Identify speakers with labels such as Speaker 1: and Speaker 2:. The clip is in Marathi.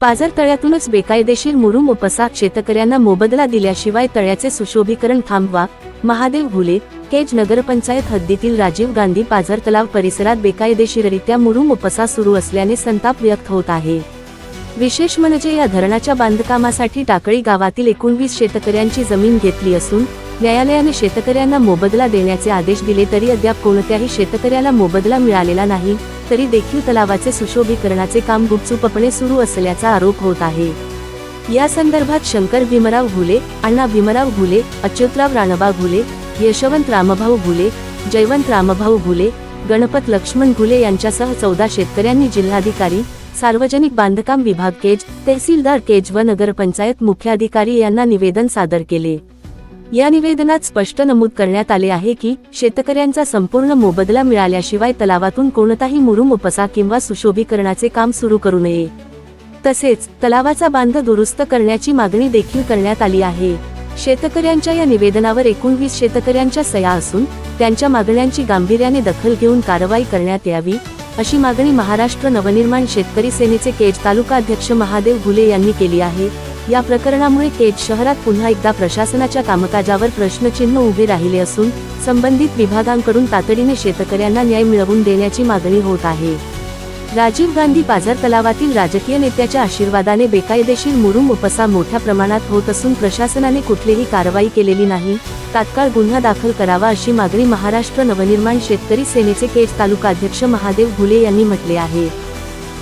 Speaker 1: पाझर तळ्यातूनच बेकायदेशीर मुरुम उपसा शेतकऱ्यांना मोबदला दिल्याशिवाय तळ्याचे सुशोभीकरण थांबवा. महादेव घुले केज नगरपंचायत हद्दीतील राजीव गांधी पाझर तलाव परिसरात बेकायदेशीररित्या मुरुम उपसा सुरू असल्याने संताप व्यक्त होत आहे. विशेष म्हणजे या धरणाच्या बांधकामासाठी टाकळी गावातील एकोणवीस शेतकऱ्यांची जमीन घेतली असून न्यायालयाने शेतकऱ्यांना मोबदला देण्याचे आदेश दिले तरी अद्याप कोणत्याही शेतकऱ्याला मोबदला मिळालेला नाही तरी देखील तलावाचे सुशोभीकरणाचे काम गुपचूपपणे सुरू असल्याचा आरोप होत आहे. या संदर्भात शंकर भीमराव घुले अण्णा भीमराव घुले अच्युतराव राणबा घुले यशवंत रामभाऊ घुले जयवंत रामभाऊ घुले गणपत लक्ष्मण घुले यांच्यासह चौदा शेतकऱ्यांनी जिल्हाधिकारी सार्वजनिक बांधकाम विभाग केज तहसीलदार केज व नगरपंचायत मुख्याधिकारी यांना निवेदन सादर केले. या निवेदनात स्पष्ट नमूद करण्यात आले आहे की शेतकऱ्यांचा संपूर्ण मोबदला मिळाल्याशिवाय तलावातून कोणताही मुरुम उपसा किंवा सुशोभीकरणाचे काम सुरू करू नये. तसेच तलावाचा बांध दुरुस्त करण्याची मागणी देखील करण्यात आली आहे. शेतकऱ्यांच्या या निवेदनावर एकोणवीस शेतकऱ्यांच्या सया असून त्यांच्या मागण्यांची गांभीर्याने दखल घेऊन कारवाई करण्यात यावी अशी मागणी महाराष्ट्र नवनिर्माण शेतकरी सेनेचे केज तालुका अध्यक्ष महादेव घुले यांनी केली आहे. या प्रकरणामुळे केज शहरात पुन्हा एकदा प्रशासनाच्या कामकाजावर प्रश्नचिन्ह उभे राहिले असून संबंधित विभागांकडून तातडीने शेतकऱ्यांना न्याय मिळवून देण्याची मागणी होत आहे. राजीव गांधी बाजार तलावातील राजकीय नेत्याच्या आशीर्वादाने बेकायदेशीर मुरुम उपसा मोठ्या प्रमाणात होत असून प्रशासनाने कुठलीही कारवाई केलेली नाही. तात्काळ गुन्हा दाखल करावा अशी मागणी महाराष्ट्र नवनिर्माण शेतकरी सेनेचे केज तालुका अध्यक्ष महादेव घुले यांनी म्हटले आहे.